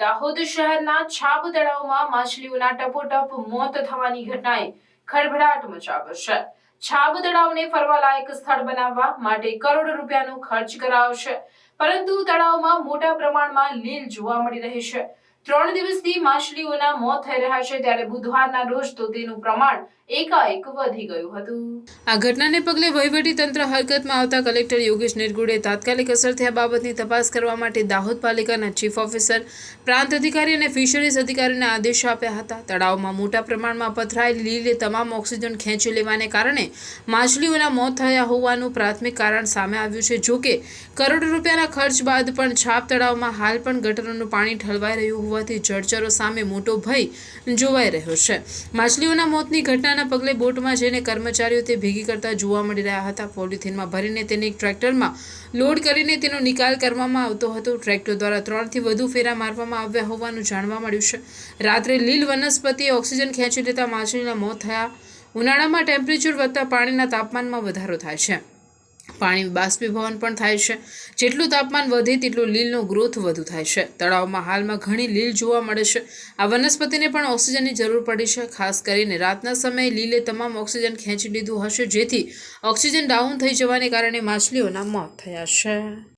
દાહોદ શહેરના છાબ તળાવમાં માછલીઓના ટપોટપ મોત થવાની ઘટનાએ ખળભળાટ મચાવ્યો છે. છાબ તળાવને ફરવા લાયક સ્થળ બનાવવા માટે કરોડ રૂપિયાનો ખર્ચ કરાયો છે. પરંતુ તળાવમાં મોટા પ્રમાણમાં લીલ જોવા મળી રહી છે. ત્રણ દિવસથી માછલીઓના મોત થઈ રહ્યા છે ત્યારે બુધવારના રોજ તો તેનું પ્રમાણ એકાએક વધી ગયું હતું. આ ઘટનાને પગલે વહીવટી તંત્ર હરકતમાં આવતા કલેક્ટર યોગેશ નિરગુડે તાત્કાલિક અસરથી આ બાબતની તપાસ કરવા માટે દાહોદ પાલિકાના ચીફ ઓફિસર, પ્રાંત અધિકારી અને ફિશરીઝ અધિકારીને આદેશો આપ્યા હતા. તળાવમાં મોટા પ્રમાણમાં પથરાયેલી લીલે તમામ ઓક્સિજન ખેંચી લેવાને કારણે માછલીઓના મોત થયા હોવાનું પ્રાથમિક કારણ સામે આવ્યું છે. જોકે કરોડો રૂપિયાના ખર્ચ બાદ પણ છાપ તળાવમાં હાલ પણ ગટરોનું પાણી ઠલવાઈ રહ્યું હોવાથી જળચરો સામે મોટો ભય જોવાઈ રહ્યો છે. માછલીઓના મોતની ઘટનાના પગલે બોટમાં જઈને કર્મચારીઓ તે ભેગી કરતા જોવા મળી રહ્યા હતા. પોલિથીનમાં ભરીને તેને એક ટ્રેક્ટરમાં લોડ કરીને તેનો નિકાલ કરવામાં આવતો હતો. ટ્રેક્ટર દ્વારા ત્રણથી વધુ ફેરા મારવામાં આવ્યા હોવાનું જાણવા મળ્યું છે. રાત્રે લીલ વનસ્પતિએ ઓક્સિજન ખેંચી લેતા માછલીના મોત થયા. ઉનાળામાં ટેમ્પરેચર વધતા પાણીના તાપમાનમાં વધારો થાય છે. પાણી બાષ્પીભવન પણ થાય છે. જેટલું તાપમાન વધે તેટલું લીલનો ગ્રોથ વધુ થાય છે. તળાવમાં હાલમાં ઘણી લીલ જોવા મળે છે. આ વનસ્પતિને પણ ઓક્સિજનની જરૂર પડી છે. ખાસ કરીને રાતના સમયે લીલે તમામ ઓક્સિજન ખેંચી લીધું હશે જેથી ઓક્સિજન ડાઉન થઈ જવાને કારણે માછલીઓના મોત થયા છે.